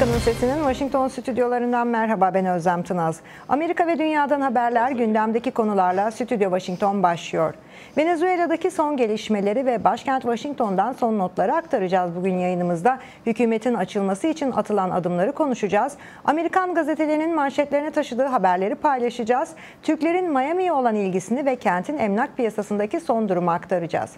Amerika'nın Sesi'nin Washington stüdyolarından merhaba ben Özlem Tınaz. Amerika ve dünyadan haberler gündemdeki konularla Stüdyo Washington başlıyor. Venezuela'daki son gelişmeleri ve başkent Washington'dan son notları aktaracağız bugün yayınımızda. Hükümetin açılması için atılan adımları konuşacağız. Amerikan gazetelerinin manşetlerine taşıdığı haberleri paylaşacağız. Türklerin Miami'ye olan ilgisini ve kentin emlak piyasasındaki son durumu aktaracağız.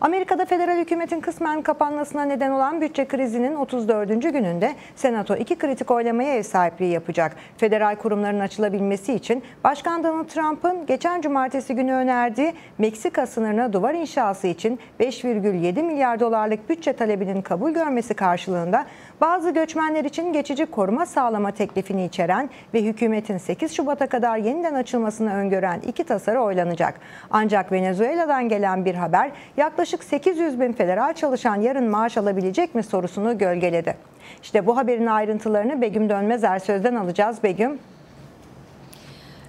Amerika'da federal hükümetin kısmen kapanmasına neden olan bütçe krizinin 34. gününde Senato iki kritik oylamaya ev sahipliği yapacak. Federal kurumların açılabilmesi için Başkan Donald Trump'ın geçen cumartesi günü önerdiği Meksika sınırına duvar inşası için 5,7 milyar dolarlık bütçe talebinin kabul görmesi karşılığında bazı göçmenler için geçici koruma sağlama teklifini içeren ve hükümetin 8 Şubat'a kadar yeniden açılmasını öngören iki tasarı oylanacak. Ancak Venezuela'dan gelen bir haber yaklaşık 800 bin federal çalışan yarın maaş alabilecek mi sorusunu gölgeledi. İşte bu haberin ayrıntılarını Begüm Dönmez sözden alacağız. Begüm.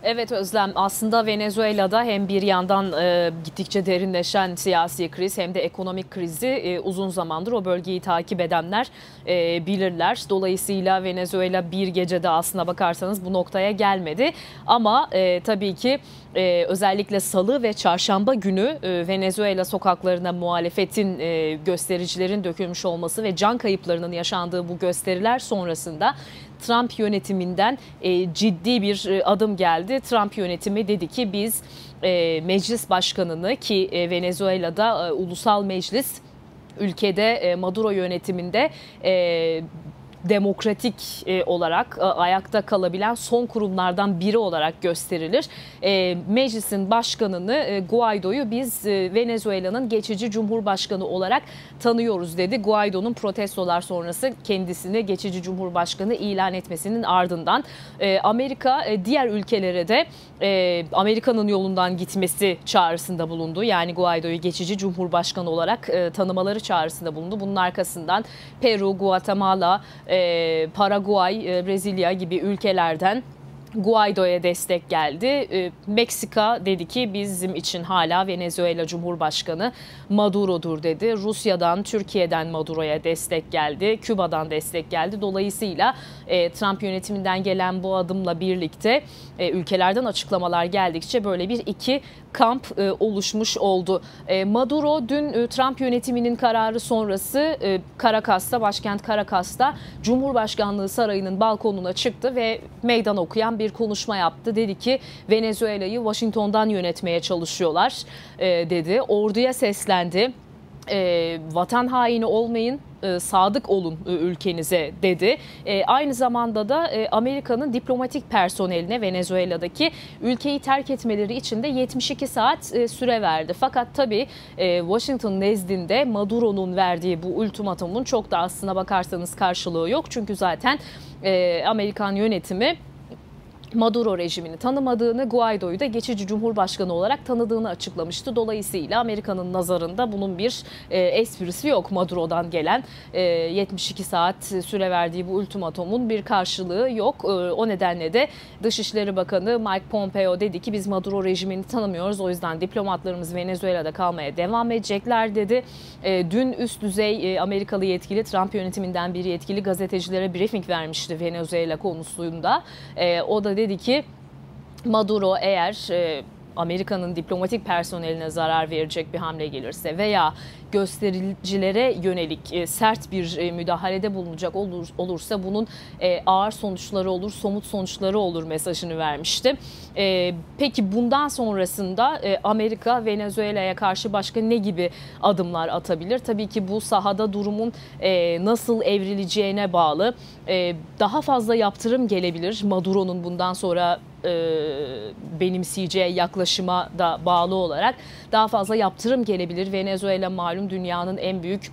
Evet Özlem aslında Venezuela'da hem bir yandan e, gittikçe derinleşen siyasi kriz hem de ekonomik krizi e, uzun zamandır o bölgeyi takip edenler e, bilirler. Dolayısıyla Venezuela bir gecede aslına bakarsanız bu noktaya gelmedi. Ama e, tabii ki e, özellikle salı ve çarşamba günü e, Venezuela sokaklarına muhalefetin e, göstericilerin dökülmüş olması ve can kayıplarının yaşandığı bu gösteriler sonrasında Trump yönetiminden e, ciddi bir e, adım geldi. Trump yönetimi dedi ki biz e, meclis başkanını ki e, Venezuela'da e, ulusal meclis ülkede e, Maduro yönetiminde e, demokratik e, olarak e, ayakta kalabilen son kurumlardan biri olarak gösterilir. E, meclisin başkanını e, Guaido'yu biz e, Venezuela'nın geçici cumhurbaşkanı olarak tanıyoruz dedi. Guaido'nun protestolar sonrası kendisini geçici cumhurbaşkanı ilan etmesinin ardından e, Amerika e, diğer ülkelere de e, Amerika'nın yolundan gitmesi çağrısında bulundu. Yani Guaido'yu geçici cumhurbaşkanı olarak e, tanımaları çağrısında bulundu. Bunun arkasından Peru, Guatemala, e, Paraguay, e, Brezilya gibi ülkelerden Guaido'ya destek geldi. E, Meksika dedi ki bizim için hala Venezuela Cumhurbaşkanı Maduro'dur dedi. Rusya'dan, Türkiye'den Maduro'ya destek geldi. Küba'dan destek geldi. Dolayısıyla e, Trump yönetiminden gelen bu adımla birlikte e, ülkelerden açıklamalar geldikçe böyle bir iki kamp e, oluşmuş oldu. E, Maduro dün e, Trump yönetiminin kararı sonrası e, Caracas'ta, başkent Caracas'ta Cumhurbaşkanlığı sarayının balkonuna çıktı ve meydan okuyan bir konuşma yaptı. Dedi ki Venezuela'yı Washington'dan yönetmeye çalışıyorlar e, dedi. Orduya seslendi e, vatan haini olmayın, e, sadık olun e, ülkenize dedi. E, aynı zamanda da Amerika'nın diplomatik personeline Venezuela'daki ülkeyi terk etmeleri için de 72 saat süre verdi. Fakat tabii Washington nezdinde Maduro'nun verdiği bu ultimatumun çok da aslına bakarsanız karşılığı yok. Çünkü zaten Amerikan yönetimi Maduro rejimini tanımadığını, Guaido'yu da geçici cumhurbaşkanı olarak tanıdığını açıklamıştı. Dolayısıyla Amerika'nın nazarında bunun bir e, esprisi yok Maduro'dan gelen e, 72 saat süre verdiği bu ultimatomun bir karşılığı yok. E, o nedenle de Dışişleri Bakanı Mike Pompeo dedi ki biz Maduro rejimini tanımıyoruz. O yüzden diplomatlarımız Venezuela'da kalmaya devam edecekler dedi. E, dün üst düzey e, Amerikalı yetkili Trump yönetiminden bir yetkili gazetecilere briefing vermişti Venezuela konusunda. E, o da dedi ki Maduro eğer e, Amerika'nın diplomatik personeline zarar verecek bir hamle gelirse veya göstericilere yönelik e, sert bir e, müdahalede bulunacak olur, olursa bunun e, ağır sonuçları olur, somut sonuçları olur mesajını vermişti. Peki bundan sonrasında Amerika Venezuela'ya karşı başka ne gibi adımlar atabilir? Tabii ki bu sahada durumun nasıl evrileceğine bağlı. Daha fazla yaptırım gelebilir. Maduro'nun bundan sonra benimseyeceği yaklaşıma da bağlı olarak daha fazla yaptırım gelebilir. Venezuela malum dünyanın en büyük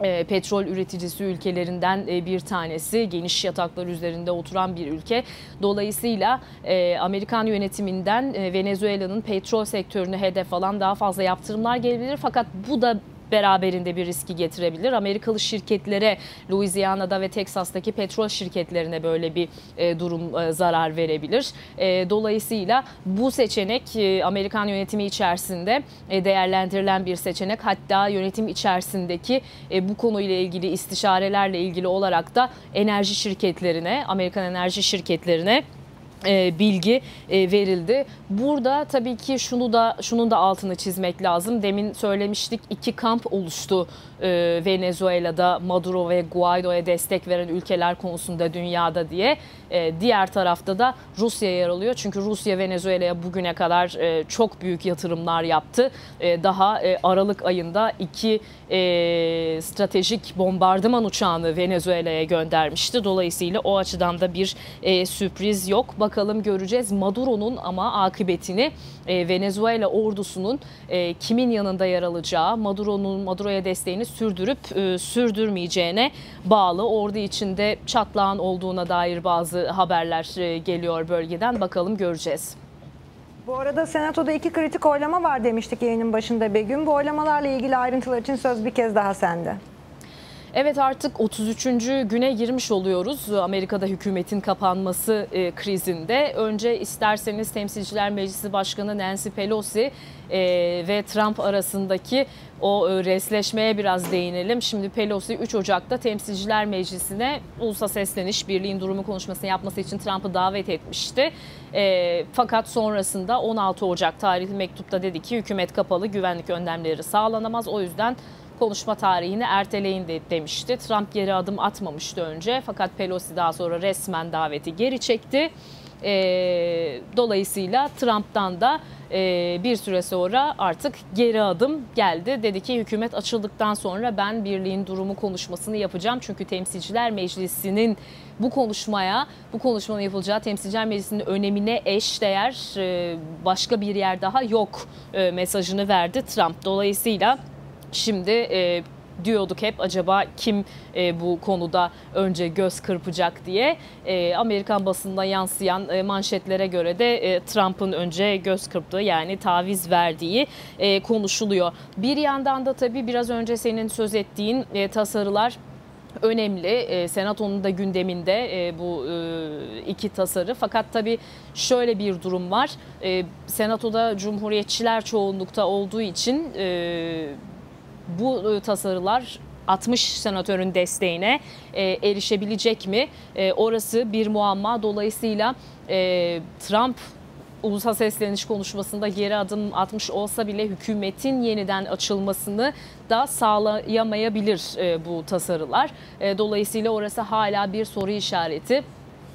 e, petrol üreticisi ülkelerinden e, bir tanesi. Geniş yataklar üzerinde oturan bir ülke. Dolayısıyla e, Amerikan yönetiminden Venezuela'nın petrol sektörünü hedef alan daha fazla yaptırımlar gelebilir. Fakat bu da beraberinde bir riski getirebilir. Amerikalı şirketlere Louisiana'da ve Teksas'taki petrol şirketlerine böyle bir e, durum e, zarar verebilir. E, dolayısıyla bu seçenek Amerikan yönetimi içerisinde değerlendirilen bir seçenek. Hatta yönetim içerisindeki e, bu konuyla ilgili istişarelerle ilgili olarak da enerji şirketlerine, Amerikan enerji şirketlerine bilgi verildi. Burada tabii ki şunu da şunun da altını çizmek lazım. Demin söylemiştik iki kamp oluştu e, Venezuela'da Maduro ve Guaido'ya destek veren ülkeler konusunda dünyada diye. Diğer tarafta da Rusya yer alıyor. Çünkü Rusya Venezuela'ya bugüne kadar çok büyük yatırımlar yaptı. Daha Aralık ayında iki stratejik bombardıman uçağını Venezuela'ya göndermişti. Dolayısıyla o açıdan da bir sürpriz yok. Bakalım göreceğiz Maduro'nun ama akıbetini Venezuela ordusunun kimin yanında yer alacağı, Maduro'nun Maduro'ya desteğini sürdürüp sürdürmeyeceğine bağlı. Ordu içinde çatlağın olduğuna dair bazı haberler geliyor bölgeden. Bakalım göreceğiz. Bu arada Senato'da iki kritik oylama var demiştik yayının başında Begüm. Bu oylamalarla ilgili ayrıntılar için söz bir kez daha sende. Evet artık 33. güne girmiş oluyoruz Amerika'da hükümetin kapanması e, krizinde. Önce isterseniz Temsilciler Meclisi Başkanı Nancy Pelosi e, ve Trump arasındaki o e, resleşmeye biraz değinelim. Şimdi Pelosi 3 Ocak'ta Temsilciler Meclisi'ne ulusa sesleniş, birliğin durumu konuşmasını yapması için Trump'ı davet etmişti. E, fakat sonrasında 16 Ocak tarihli mektupta dedi ki hükümet kapalı, güvenlik önlemleri sağlanamaz. O yüzden konuşma tarihini erteleyin de demişti. Trump geri adım atmamıştı önce fakat Pelosi daha sonra resmen daveti geri çekti. E, dolayısıyla Trump'tan da e, bir süre sonra artık geri adım geldi. Dedi ki hükümet açıldıktan sonra ben birliğin durumu konuşmasını yapacağım. Çünkü Temsilciler Meclisi'nin bu konuşmaya, bu konuşmanın yapılacağı Temsilciler Meclisi'nin önemine eş değer e, başka bir yer daha yok e, mesajını verdi Trump. Dolayısıyla Şimdi e, diyorduk hep acaba kim e, bu konuda önce göz kırpacak diye. E, Amerikan basında yansıyan e, manşetlere göre de e, Trump'ın önce göz kırptığı yani taviz verdiği e, konuşuluyor. Bir yandan da tabii biraz önce senin söz ettiğin e, tasarılar önemli. E, Senato'nun da gündeminde e, bu e, iki tasarı. Fakat tabii şöyle bir durum var. E, Senato'da Cumhuriyetçiler çoğunlukta olduğu için e, bu e, tasarılar 60 senatörün desteğine e, erişebilecek mi? E, orası bir muamma. Dolayısıyla e, Trump ulusal sesleniş konuşmasında geri adım atmış olsa bile hükümetin yeniden açılmasını da sağlayamayabilir e, bu tasarılar. E, dolayısıyla orası hala bir soru işareti.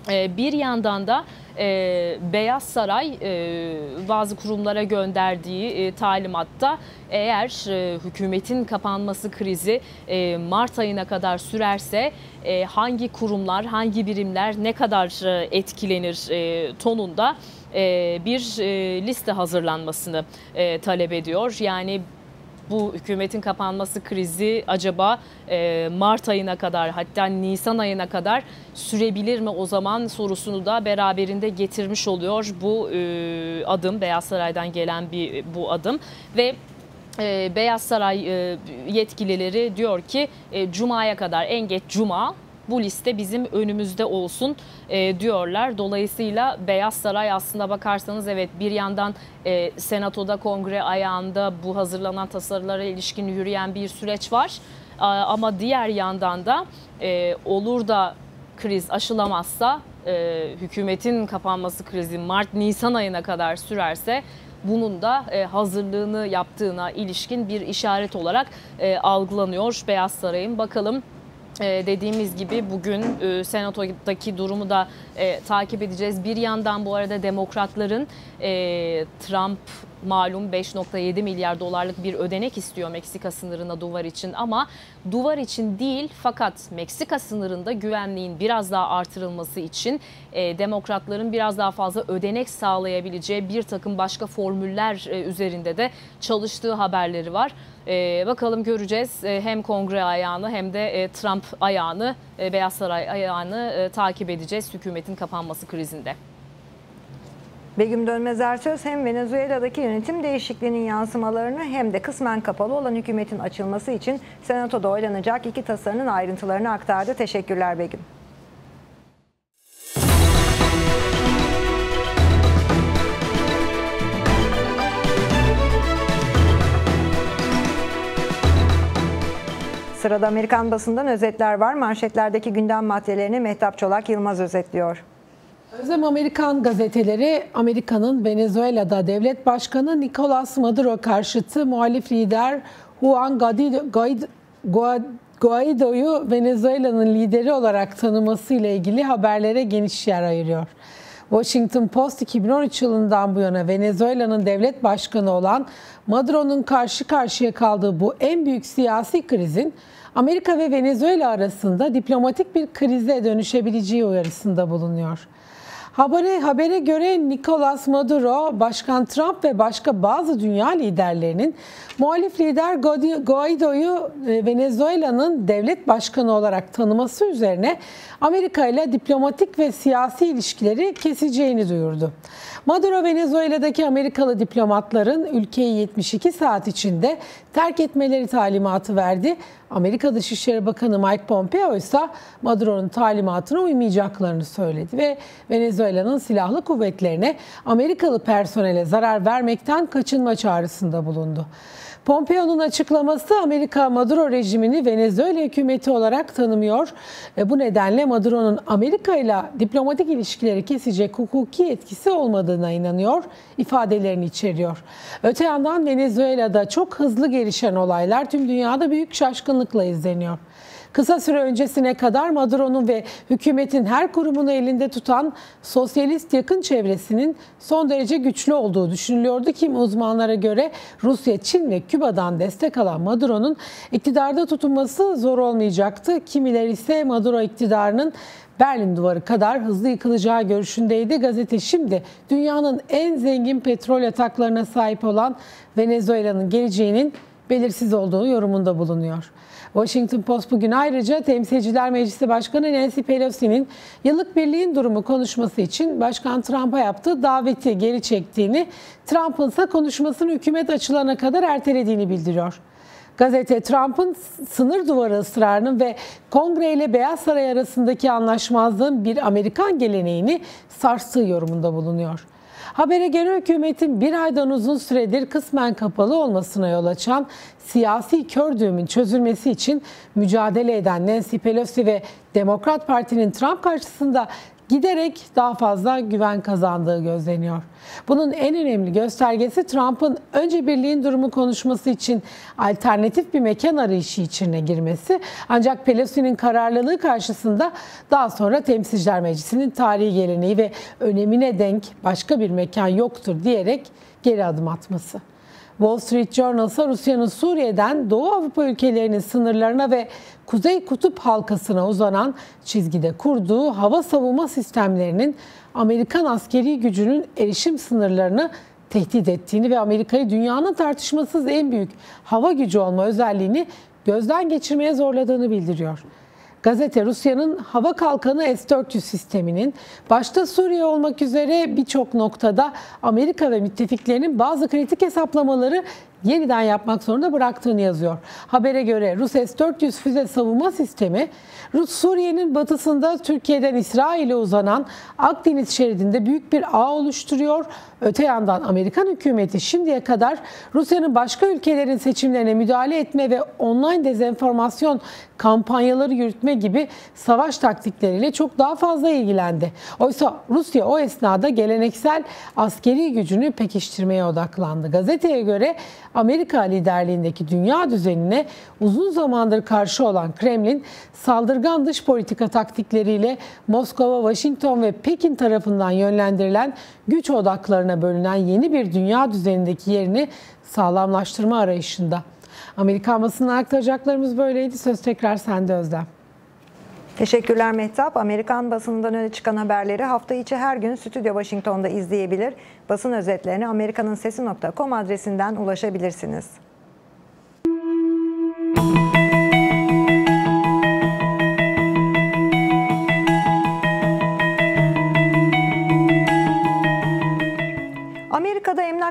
E, bir yandan da e, Beyaz Saray e, bazı kurumlara gönderdiği e, talimatta eğer hükümetin kapanması krizi Mart ayına kadar sürerse hangi kurumlar, hangi birimler ne kadar etkilenir tonunda bir liste hazırlanmasını talep ediyor. Yani bu hükümetin kapanması krizi acaba e, Mart ayına kadar hatta Nisan ayına kadar sürebilir mi o zaman sorusunu da beraberinde getirmiş oluyor bu e, adım Beyaz Saray'dan gelen bir bu adım. Ve e, Beyaz Saray yetkilileri diyor ki Cuma'ya kadar en geç Cuma bu liste bizim önümüzde olsun e, diyorlar. Dolayısıyla Beyaz Saray aslında bakarsanız evet bir yandan e, Senato'da kongre ayağında bu hazırlanan tasarılara ilişkin yürüyen bir süreç var. E, ama diğer yandan da e, olur da kriz aşılamazsa e, hükümetin kapanması krizi Mart-Nisan ayına kadar sürerse bunun da e, hazırlığını yaptığına ilişkin bir işaret olarak e, algılanıyor Beyaz Saray'ın. Bakalım ee, dediğimiz gibi bugün e, Senato'daki durumu da e, takip edeceğiz. Bir yandan bu arada demokratların e, Trump malum 5.7 milyar dolarlık bir ödenek istiyor Meksika sınırına duvar için ama duvar için değil fakat Meksika sınırında güvenliğin biraz daha artırılması için e, demokratların biraz daha fazla ödenek sağlayabileceği bir takım başka formüller e, üzerinde de çalıştığı haberleri var. E, bakalım göreceğiz e, hem kongre ayağını hem de e, Trump ayağını, e, Beyaz Saray ayağını e, takip edeceğiz hükümetin kapanması krizinde. Begüm Dönmez Ersöz hem Venezuela'daki yönetim değişikliğinin yansımalarını hem de kısmen kapalı olan hükümetin açılması için Senato'da oylanacak iki tasarının ayrıntılarını aktardı. Teşekkürler Begüm. Sırada Amerikan basından özetler var. Manşetlerdeki gündem maddelerini Mehtap Çolak Yılmaz özetliyor. Özlem Amerikan gazeteleri Amerika'nın Venezuela'da devlet başkanı Nicolas Maduro karşıtı muhalif lider Juan Guaido'yu Venezuela'nın lideri olarak tanıması ile ilgili haberlere geniş yer ayırıyor. Washington Post 2013 yılından bu yana Venezuela'nın devlet başkanı olan Maduro'nun karşı karşıya kaldığı bu en büyük siyasi krizin Amerika ve Venezuela arasında diplomatik bir krize dönüşebileceği uyarısında bulunuyor. Habere, habere göre Nicolas Maduro, Başkan Trump ve başka bazı dünya liderlerinin muhalif lider Guaido'yu e, Venezuela'nın devlet başkanı olarak tanıması üzerine Amerika ile diplomatik ve siyasi ilişkileri keseceğini duyurdu. Maduro Venezuela'daki Amerikalı diplomatların ülkeyi 72 saat içinde terk etmeleri talimatı verdi. Amerika Dışişleri Bakanı Mike Pompeo ise Maduro'nun talimatına uymayacaklarını söyledi ve Venezuela'nın silahlı kuvvetlerine Amerikalı personele zarar vermekten kaçınma çağrısında bulundu. Pompeo'nun açıklaması Amerika Maduro rejimini Venezuela hükümeti olarak tanımıyor. ve Bu nedenle Maduro'nun Amerika ile diplomatik ilişkileri kesecek hukuki etkisi olmadığına inanıyor ifadelerini içeriyor. Öte yandan Venezuela'da çok hızlı gelişen olaylar tüm dünyada büyük şaşkınlıkla izleniyor. Kısa süre öncesine kadar Maduro'nun ve hükümetin her kurumunu elinde tutan sosyalist yakın çevresinin son derece güçlü olduğu düşünülüyordu ki uzmanlara göre Rusya, Çin ve Küba'dan destek alan Maduro'nun iktidarda tutunması zor olmayacaktı. Kimileri ise Maduro iktidarının Berlin duvarı kadar hızlı yıkılacağı görüşündeydi. Gazete şimdi dünyanın en zengin petrol yataklarına sahip olan Venezuela'nın geleceğinin belirsiz olduğu yorumunda bulunuyor. Washington Post bugün ayrıca Temsilciler Meclisi Başkanı Nancy Pelosi'nin yıllık birliğin durumu konuşması için Başkan Trump'a yaptığı daveti geri çektiğini, Trump'ın ise konuşmasını hükümet açılana kadar ertelediğini bildiriyor. Gazete Trump'ın sınır duvarı ısrarının ve Kongre ile Beyaz Saray arasındaki anlaşmazlığın bir Amerikan geleneğini sarstığı yorumunda bulunuyor. Habere göre hükümetin bir aydan uzun süredir kısmen kapalı olmasına yol açan siyasi kör düğümün çözülmesi için mücadele eden Nancy Pelosi ve Demokrat Parti'nin Trump karşısında giderek daha fazla güven kazandığı gözleniyor. Bunun en önemli göstergesi Trump'ın önce birliğin durumu konuşması için alternatif bir mekan arayışı içine girmesi. Ancak Pelosi'nin kararlılığı karşısında daha sonra Temsilciler Meclisi'nin tarihi geleneği ve önemine denk başka bir mekan yoktur diyerek geri adım atması. Wall Street Journal ise Rusya'nın Suriye'den Doğu Avrupa ülkelerinin sınırlarına ve Kuzey Kutup halkasına uzanan çizgide kurduğu hava savunma sistemlerinin Amerikan askeri gücünün erişim sınırlarını tehdit ettiğini ve Amerika'yı dünyanın tartışmasız en büyük hava gücü olma özelliğini gözden geçirmeye zorladığını bildiriyor. Gazete Rusya'nın hava kalkanı S-400 sisteminin başta Suriye olmak üzere birçok noktada Amerika ve müttefiklerinin bazı kritik hesaplamaları yeniden yapmak zorunda bıraktığını yazıyor. Habere göre Rus S-400 füze savunma sistemi Rus Suriye'nin batısında Türkiye'den İsrail'e uzanan Akdeniz şeridinde büyük bir ağ oluşturuyor. Öte yandan Amerikan hükümeti şimdiye kadar Rusya'nın başka ülkelerin seçimlerine müdahale etme ve online dezenformasyon kampanyaları yürütme gibi savaş taktikleriyle çok daha fazla ilgilendi. Oysa Rusya o esnada geleneksel askeri gücünü pekiştirmeye odaklandı. Gazeteye göre Amerika liderliğindeki dünya düzenine uzun zamandır karşı olan Kremlin saldırgan dış politika taktikleriyle Moskova, Washington ve Pekin tarafından yönlendirilen güç odaklarına bölünen yeni bir dünya düzenindeki yerini sağlamlaştırma arayışında. Amerikan basına aktaracaklarımız böyleydi. Söz tekrar sende Özlem. Teşekkürler Mehtap. Amerikan basınından öne çıkan haberleri hafta içi her gün Stüdyo Washington'da izleyebilir. Basın özetlerini amerikanın sesi.com adresinden ulaşabilirsiniz. Amerika'da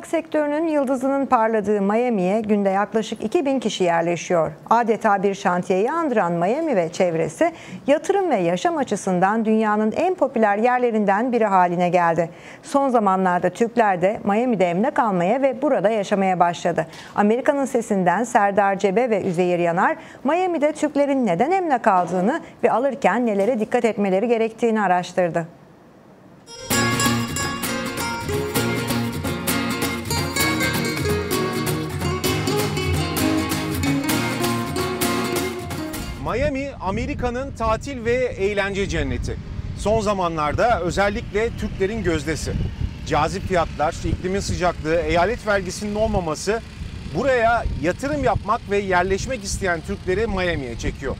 emlak sektörünün yıldızının parladığı Miami'ye günde yaklaşık 2000 kişi yerleşiyor. Adeta bir şantiyeyi andıran Miami ve çevresi yatırım ve yaşam açısından dünyanın en popüler yerlerinden biri haline geldi. Son zamanlarda Türkler de Miami'de emlak almaya ve burada yaşamaya başladı. Amerika'nın sesinden Serdar Cebe ve Üzeyir Yanar, Miami'de Türklerin neden emlak aldığını ve alırken nelere dikkat etmeleri gerektiğini araştırdı. Miami Amerika'nın tatil ve eğlence cenneti. Son zamanlarda özellikle Türklerin gözdesi. Cazip fiyatlar, iklimin sıcaklığı, eyalet vergisinin olmaması buraya yatırım yapmak ve yerleşmek isteyen Türkleri Miami'ye çekiyor.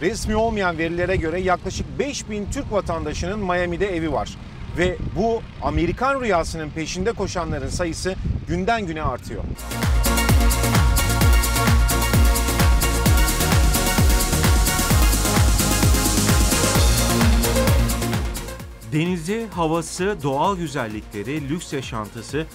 Resmi olmayan verilere göre yaklaşık 5000 Türk vatandaşının Miami'de evi var. Ve bu Amerikan rüyasının peşinde koşanların sayısı günden güne artıyor. Denizi, havası, doğal güzellikleri, lüks yaşantısı,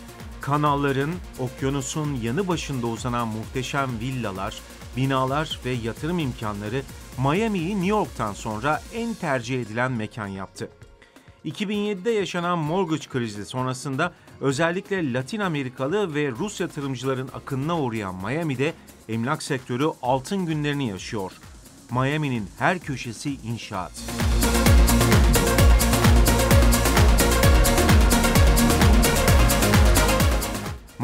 kanalların, okyanusun yanı başında uzanan muhteşem villalar, binalar ve yatırım imkanları Miami'yi New York'tan sonra en tercih edilen mekan yaptı. 2007'de yaşanan mortgage krizi sonrasında özellikle Latin Amerikalı ve Rus yatırımcıların akınına uğrayan Miami'de emlak sektörü altın günlerini yaşıyor. Miami'nin her köşesi inşaat.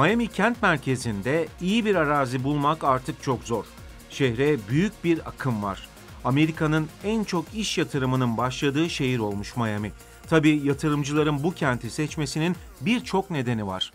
Miami kent merkezinde iyi bir arazi bulmak artık çok zor. Şehre büyük bir akım var. Amerika'nın en çok iş yatırımının başladığı şehir olmuş Miami. Tabi yatırımcıların bu kenti seçmesinin birçok nedeni var.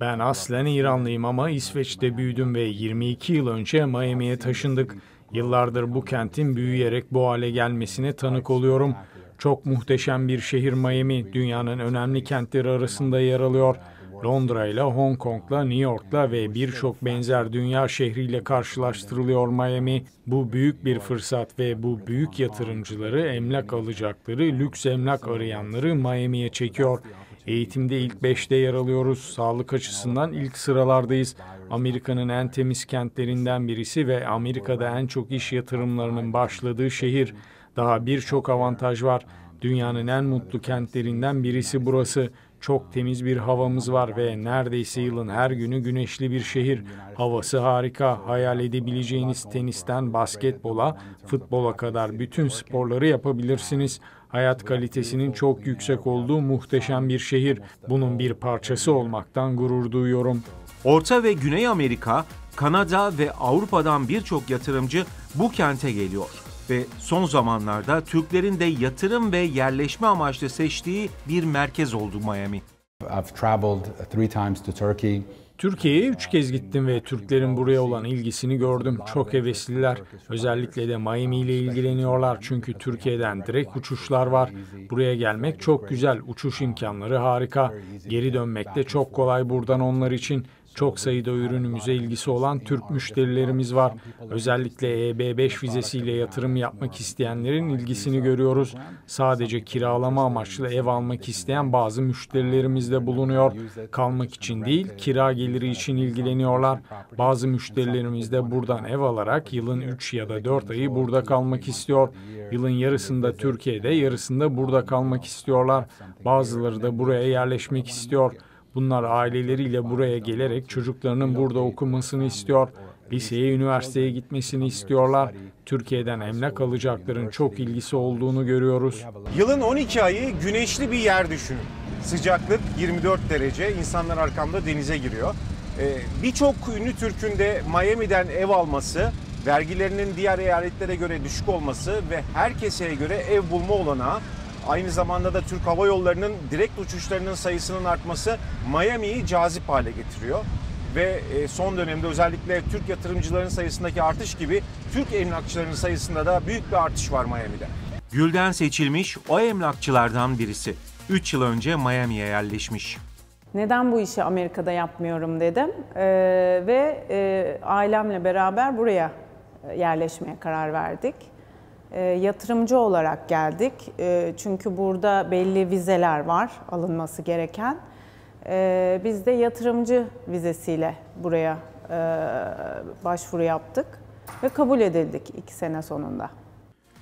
Ben aslen İranlıyım ama İsveç'te büyüdüm ve 22 yıl önce Miami'ye taşındık. Yıllardır bu kentin büyüyerek bu hale gelmesine tanık oluyorum. Çok muhteşem bir şehir Miami, dünyanın önemli kentleri arasında yer alıyor. Londra ile Hong Kong'la, New York'la ve birçok benzer dünya şehriyle karşılaştırılıyor Miami. Bu büyük bir fırsat ve bu büyük yatırımcıları, emlak alacakları, lüks emlak arayanları Miami'ye çekiyor. Eğitimde ilk 5'te yer alıyoruz. Sağlık açısından ilk sıralardayız. Amerika'nın en temiz kentlerinden birisi ve Amerika'da en çok iş yatırımlarının başladığı şehir. Daha birçok avantaj var. Dünyanın en mutlu kentlerinden birisi burası. Çok temiz bir havamız var ve neredeyse yılın her günü güneşli bir şehir. Havası harika. Hayal edebileceğiniz tenisten basketbola, futbola kadar bütün sporları yapabilirsiniz. Hayat kalitesinin çok yüksek olduğu muhteşem bir şehir. Bunun bir parçası olmaktan gurur duyuyorum. Orta ve Güney Amerika, Kanada ve Avrupa'dan birçok yatırımcı bu kente geliyor ve son zamanlarda Türklerin de yatırım ve yerleşme amaçlı seçtiği bir merkez oldu Miami. I've traveled three times to Turkey. Türkiye'ye üç kez gittim ve Türklerin buraya olan ilgisini gördüm. Çok hevesliler. Özellikle de Miami ile ilgileniyorlar çünkü Türkiye'den direkt uçuşlar var. Buraya gelmek çok güzel. Uçuş imkanları harika. Geri dönmek de çok kolay buradan onlar için. Çok sayıda ürünümüze ilgisi olan Türk müşterilerimiz var. Özellikle EB5 vizesiyle yatırım yapmak isteyenlerin ilgisini görüyoruz. Sadece kiralama amaçlı ev almak isteyen bazı müşterilerimiz de bulunuyor. Kalmak için değil, kira geliri için ilgileniyorlar. Bazı müşterilerimiz de buradan ev alarak yılın 3 ya da 4 ayı burada kalmak istiyor. Yılın yarısında Türkiye'de, yarısında burada kalmak istiyorlar. Bazıları da buraya yerleşmek istiyor. Bunlar aileleriyle buraya gelerek çocuklarının burada okumasını istiyor. Liseye, üniversiteye gitmesini istiyorlar. Türkiye'den emlak alacakların çok ilgisi olduğunu görüyoruz. Yılın 12 ayı güneşli bir yer düşünün. Sıcaklık 24 derece, insanlar arkamda denize giriyor. Ee, Birçok ünlü Türk'ün de Miami'den ev alması, vergilerinin diğer eyaletlere göre düşük olması ve her keseye göre ev bulma olanağı Aynı zamanda da Türk Hava Yolları'nın direkt uçuşlarının sayısının artması Miami'yi cazip hale getiriyor. Ve e, son dönemde özellikle Türk yatırımcıların sayısındaki artış gibi Türk emlakçılarının sayısında da büyük bir artış var Miami'de. Gülden seçilmiş o emlakçılardan birisi. 3 yıl önce Miami'ye yerleşmiş. Neden bu işi Amerika'da yapmıyorum dedim Ee, ve e, ailemle beraber buraya yerleşmeye karar verdik. E, yatırımcı olarak geldik. E, çünkü burada belli vizeler var alınması gereken. E, biz de yatırımcı vizesiyle buraya e, başvuru yaptık ve kabul edildik iki sene sonunda.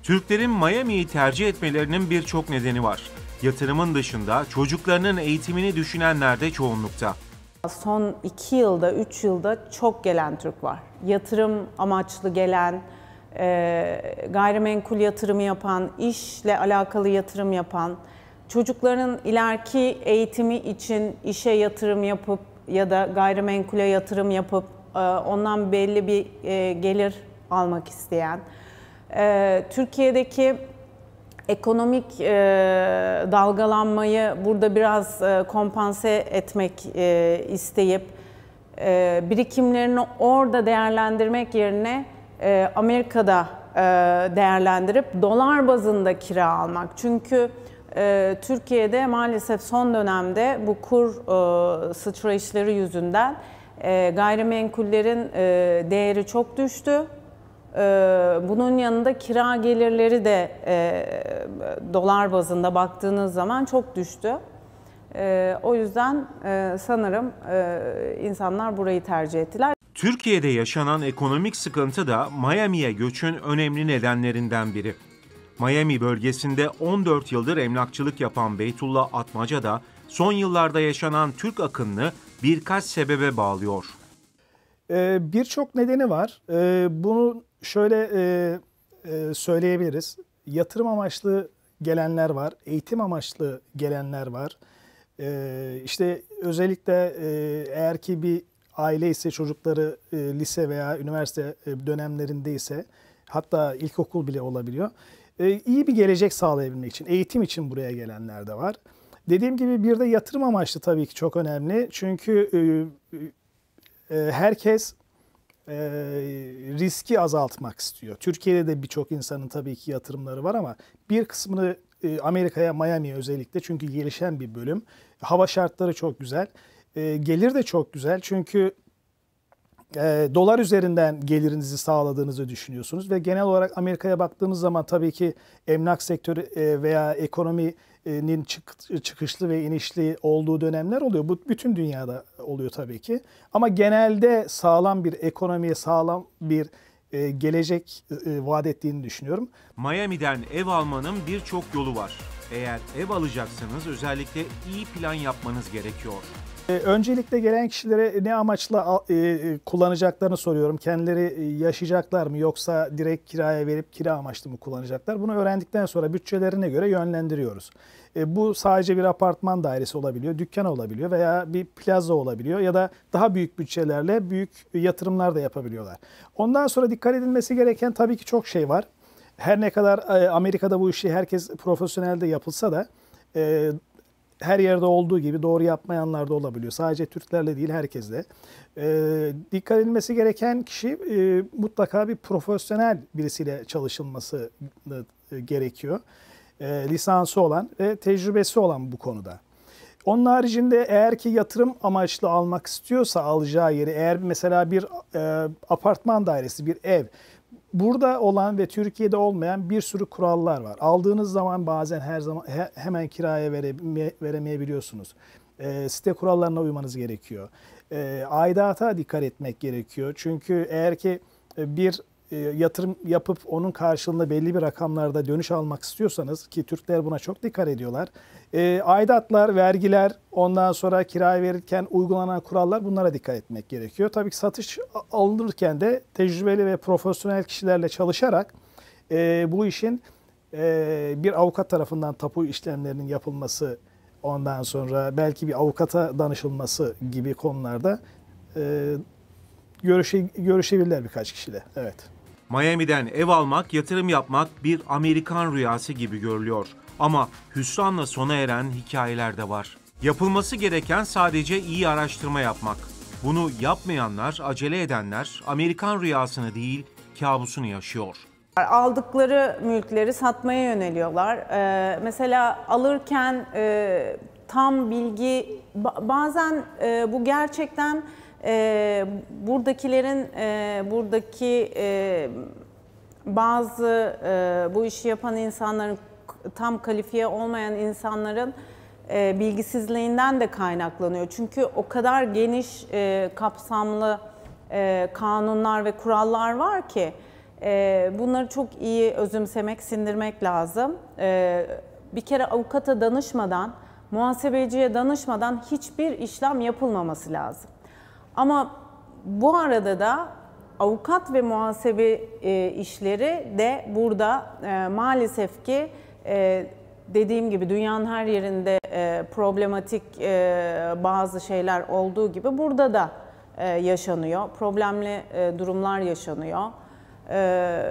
Türklerin Miami'yi tercih etmelerinin birçok nedeni var. Yatırımın dışında çocuklarının eğitimini düşünenler de çoğunlukta. Son iki yılda, üç yılda çok gelen Türk var. Yatırım amaçlı gelen, gayrimenkul yatırımı yapan, işle alakalı yatırım yapan, çocukların ileriki eğitimi için işe yatırım yapıp ya da gayrimenkule yatırım yapıp e, ondan belli bir e, gelir almak isteyen, e, Türkiye'deki ekonomik e, dalgalanmayı burada biraz e, kompanse etmek e, isteyip e, birikimlerini orada değerlendirmek yerine e, Amerika'da e, değerlendirip dolar bazında kira almak. Çünkü e, Türkiye'de maalesef son dönemde bu kur e, sıçrayışları yüzünden gayrimenkullerin değeri çok düştü. Bunun yanında kira gelirleri de dolar bazında baktığınız zaman çok düştü. O yüzden sanırım insanlar burayı tercih ettiler. Türkiye'de yaşanan ekonomik sıkıntı da Miami'ye göçün önemli nedenlerinden biri. Miami bölgesinde 14 yıldır emlakçılık yapan Beytullah Atmaca da son yıllarda yaşanan Türk akınını birkaç sebebe bağlıyor. Ee, Birçok nedeni var. Ee, Bunu şöyle e, e, söyleyebiliriz. Yatırım amaçlı gelenler var, eğitim amaçlı gelenler var. Ee, İşte özellikle e, eğer ki bir aile ise çocukları e, lise veya üniversite e, dönemlerindeyse hatta ilkokul bile olabiliyor. E, iyi bir gelecek sağlayabilmek için, eğitim için buraya gelenler de var. Dediğim gibi bir de yatırım amaçlı tabii ki çok önemli. Çünkü e, e, herkes e, riski azaltmak istiyor. Türkiye'de de birçok insanın tabii ki yatırımları var ama bir kısmını e, Amerika'ya, Miami'ye özellikle çünkü gelişen bir bölüm. Hava şartları çok güzel. E, gelir de çok güzel çünkü e, dolar üzerinden gelirinizi sağladığınızı düşünüyorsunuz ve genel olarak Amerika'ya baktığımız zaman tabii ki emlak sektörü e, veya ekonominin çık- çıkışlı ve inişli olduğu dönemler oluyor. Bu bütün dünyada oluyor tabii ki. Ama genelde sağlam bir ekonomiye sağlam bir e, gelecek e, vaat ettiğini düşünüyorum. Miami'den ev almanın birçok yolu var. Eğer ev alacaksanız özellikle iyi plan yapmanız gerekiyor. E, Öncelikle gelen kişilere ne amaçla e, e, kullanacaklarını soruyorum. Kendileri e, yaşayacaklar mı yoksa direkt kiraya verip kira amaçlı mı kullanacaklar? Bunu öğrendikten sonra bütçelerine göre yönlendiriyoruz. Bu sadece bir apartman dairesi olabiliyor, dükkan olabiliyor veya bir plaza olabiliyor ya da daha büyük bütçelerle büyük yatırımlar da yapabiliyorlar. Ondan sonra dikkat edilmesi gereken tabii ki çok şey var. Her ne kadar Amerika'da bu işi herkes profesyonelde yapılsa da her yerde olduğu gibi doğru yapmayanlar da olabiliyor. Sadece Türklerle değil herkesle. Ee, dikkat edilmesi gereken kişi e, mutlaka bir profesyonel birisiyle çalışılması e, gerekiyor. E, lisansı olan ve tecrübesi olan bu konuda. Onun haricinde eğer ki yatırım amaçlı almak istiyorsa alacağı yeri eğer mesela bir e, apartman dairesi, bir ev burada olan ve Türkiye'de olmayan bir sürü kurallar var. Aldığınız zaman bazen her zaman he- hemen kiraya vereme- veremeyebiliyorsunuz. E, site kurallarına uymanız gerekiyor. E, aidata dikkat etmek gerekiyor. Çünkü eğer ki e, bir yatırım yapıp onun karşılığında belli bir rakamlarda dönüş almak istiyorsanız ki Türkler buna çok dikkat ediyorlar. E, aidatlar, vergiler, ondan sonra kiraya verirken uygulanan kurallar bunlara dikkat etmek gerekiyor. Tabii ki satış alınırken de tecrübeli ve profesyonel kişilerle çalışarak e, bu işin e, bir avukat tarafından tapu işlemlerinin yapılması ondan sonra belki bir avukata danışılması gibi konularda e, görüşe, görüşebilirler birkaç kişiyle. Evet. Miami'den ev almak, yatırım yapmak bir Amerikan rüyası gibi görülüyor. Ama hüsranla sona eren hikayeler de var. Yapılması gereken sadece iyi araştırma yapmak. Bunu yapmayanlar, acele edenler Amerikan rüyasını değil, kabusunu yaşıyor. Aldıkları mülkleri satmaya yöneliyorlar. Ee, mesela alırken e, tam bilgi ba- bazen e, bu gerçekten e, buradakilerin e, buradaki e, bazı e, bu işi yapan insanların tam kalifiye olmayan insanların e, bilgisizliğinden de kaynaklanıyor. Çünkü o kadar geniş e, kapsamlı e, kanunlar ve kurallar var ki e, bunları çok iyi özümsemek, sindirmek lazım. E, bir kere avukata danışmadan, muhasebeciye danışmadan hiçbir işlem yapılmaması lazım. Ama bu arada da avukat ve muhasebe e, işleri de burada e, maalesef ki e, dediğim gibi dünyanın her yerinde e, problematik e, bazı şeyler olduğu gibi burada da e, yaşanıyor. Problemli e, durumlar yaşanıyor. E,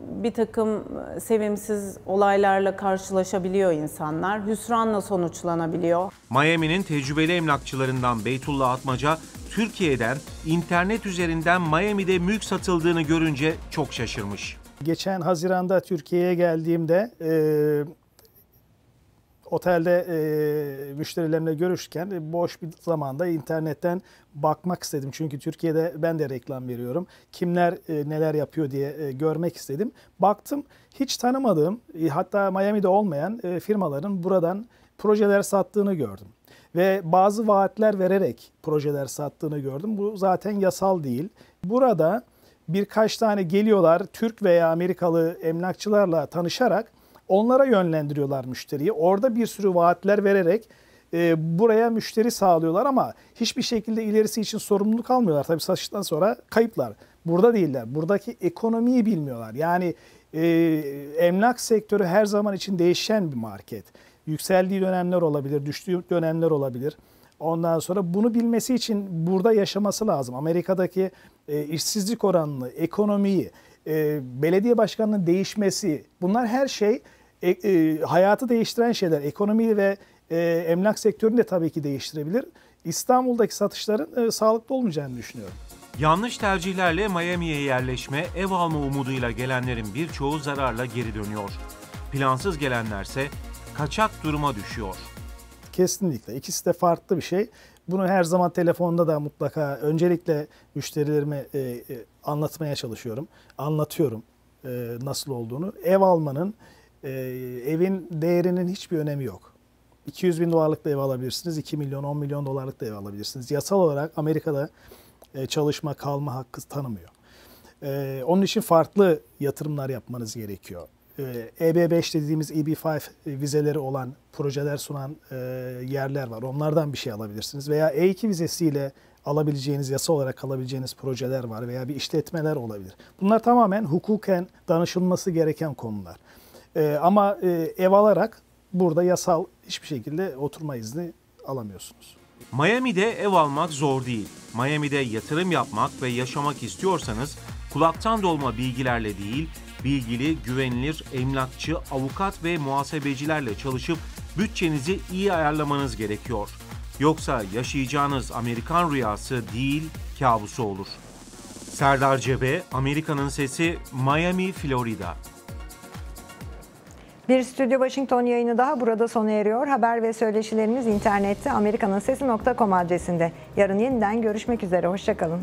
bir takım sevimsiz olaylarla karşılaşabiliyor insanlar. Hüsranla sonuçlanabiliyor. Miami'nin tecrübeli emlakçılarından Beytullah Atmaca, Türkiye'den internet üzerinden Miami'de mülk satıldığını görünce çok şaşırmış. Geçen Haziran'da Türkiye'ye geldiğimde e, otelde e, müşterilerimle görüşürken e, boş bir zamanda internetten bakmak istedim. Çünkü Türkiye'de ben de reklam veriyorum. Kimler e, neler yapıyor diye e, görmek istedim. Baktım hiç tanımadığım e, hatta Miami'de olmayan e, firmaların buradan projeler sattığını gördüm. Ve bazı vaatler vererek projeler sattığını gördüm. Bu zaten yasal değil. Burada birkaç tane geliyorlar Türk veya Amerikalı emlakçılarla tanışarak onlara yönlendiriyorlar müşteriyi. Orada bir sürü vaatler vererek e, buraya müşteri sağlıyorlar ama hiçbir şekilde ilerisi için sorumluluk almıyorlar. Tabii satıştan sonra kayıplar. Burada değiller. Buradaki ekonomiyi bilmiyorlar. Yani e, emlak sektörü her zaman için değişen bir market. Yükseldiği dönemler olabilir, düştüğü dönemler olabilir. Ondan sonra bunu bilmesi için burada yaşaması lazım. Amerika'daki e, işsizlik oranını, ekonomiyi, e, belediye başkanının değişmesi bunlar her şey e, e, hayatı değiştiren şeyler. Ekonomiyi ve e, emlak sektörünü de tabii ki değiştirebilir. İstanbul'daki satışların e, sağlıklı olmayacağını düşünüyorum. Yanlış tercihlerle Miami'ye yerleşme, ev alma umuduyla gelenlerin birçoğu zararla geri dönüyor. Plansız gelenlerse kaçak duruma düşüyor. Kesinlikle. İkisi de farklı bir şey. Bunu her zaman telefonda da mutlaka öncelikle müşterilerime e, e, anlatmaya çalışıyorum. Anlatıyorum e, nasıl olduğunu. Ev almanın, e, evin değerinin hiçbir önemi yok. 200 bin dolarlık da ev alabilirsiniz, 2 milyon, 10 milyon dolarlık da ev alabilirsiniz. Yasal olarak Amerika'da e, çalışma, kalma hakkı tanımıyor. E, onun için farklı yatırımlar yapmanız gerekiyor. E, EB5 dediğimiz EB5 vizeleri olan projeler sunan e, yerler var. Onlardan bir şey alabilirsiniz. Veya E2 vizesiyle alabileceğiniz, yasa olarak alabileceğiniz projeler var veya bir işletmeler olabilir. Bunlar tamamen hukuken danışılması gereken konular. E, ama e, ev alarak burada yasal hiçbir şekilde oturma izni alamıyorsunuz. Miami'de ev almak zor değil. Miami'de yatırım yapmak ve yaşamak istiyorsanız kulaktan dolma bilgilerle değil, bilgili, güvenilir emlakçı, avukat ve muhasebecilerle çalışıp bütçenizi iyi ayarlamanız gerekiyor. Yoksa yaşayacağınız Amerikan rüyası değil, kabusu olur. Serdar Cebe, Amerika'nın Sesi, Miami, Florida. Bir Stüdyo Washington yayını daha burada sona eriyor. Haber ve söyleşilerimiz internette amerikanınsesi.com adresinde. Yarın yeniden görüşmek üzere. Hoşçakalın.